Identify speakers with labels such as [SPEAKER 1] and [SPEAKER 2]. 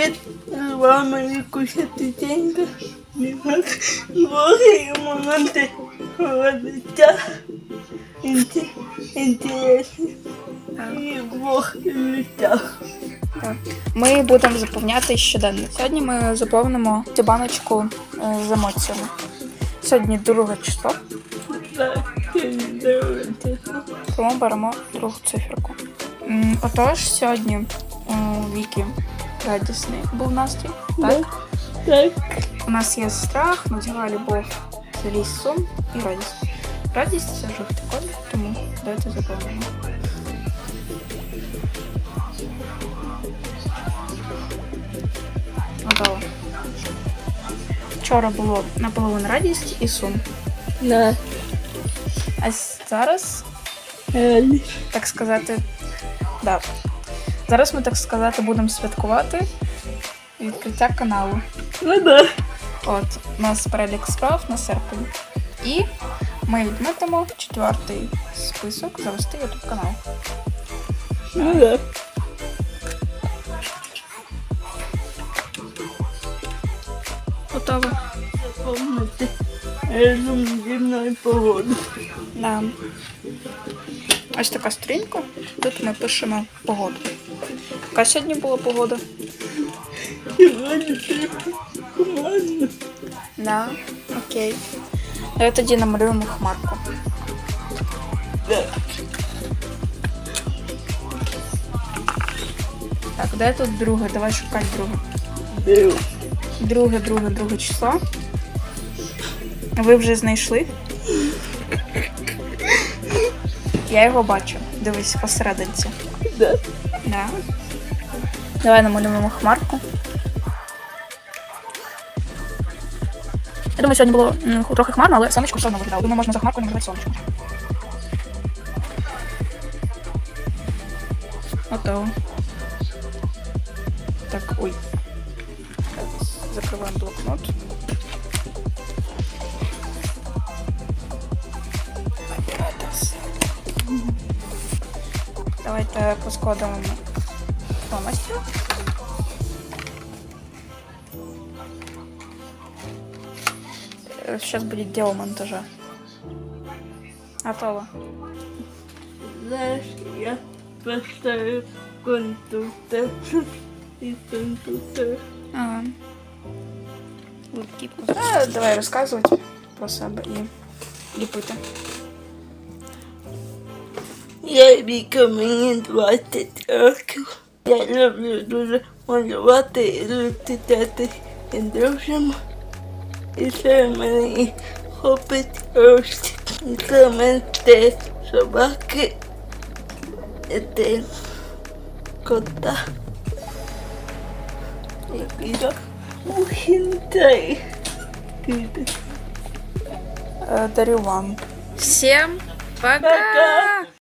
[SPEAKER 1] Привіт, з вами Вікуся Тетенька. Блоги і моменти життя. Інтересні. І блог життя.
[SPEAKER 2] Ми будемо заповняти щоденник. Сьогодні ми заповнимо цю баночку е, з емоціями. Сьогодні друге число, тому беремо другу циферку. Отож, сьогодні у Вікі радісний був настрій. Так?
[SPEAKER 1] Так,
[SPEAKER 2] У нас є страх, наділа любов, злість, сум і радість. Радість це жовтий колір, тому давайте заповнимо. Готово. Вчора було наполовину радість і сум.
[SPEAKER 1] на
[SPEAKER 2] А с- зараз,
[SPEAKER 1] реальність.
[SPEAKER 2] так сказати, да. Зараз ми, так сказати, будемо святкувати відкриття каналу.
[SPEAKER 1] Ну да.
[SPEAKER 2] От, у нас перелік справ на серпень. І ми відмітимо четвертий список завести YouTube канал.
[SPEAKER 1] Ну да.
[SPEAKER 2] Готово.
[SPEAKER 1] Запомнити разом зі мною погоду.
[SPEAKER 2] Да. Ось така сторінка. Тут ми пишемо погоду. Яка сьогодні була погода? Да. Окей. Давай тоді намалюємо хмарку.
[SPEAKER 1] Так,
[SPEAKER 2] де тут друге? Давай шукати друге. Друге, друге, друге число. Ви вже знайшли? Я його бачу. Дивись посерединці.
[SPEAKER 1] Да.
[SPEAKER 2] Да. Давай намалюємо хмарку. Я думаю, сьогодні було м, трохи хмарно, але сонечко все одно виглядало. Думаю, можна за хмарку намалювати сонечко. Готово. Так, ой. Закриваємо блокнот. Давайте поскладемо повністю. Сейчас будет дело монтажа. Готово.
[SPEAKER 1] Знаєш, я поставив конструктор і конструктор.
[SPEAKER 2] Ага. Кіпку. А, давай розказувати про себе і ліпити.
[SPEAKER 1] Я віка мені 20 років. Я люблю дуже малювати і летати і дружимо. І це мені хопить рості. І це в мене те собаки. І те кота. І то мухінтай.
[SPEAKER 2] Е, Дарю вам. Всем пока!
[SPEAKER 1] Пока!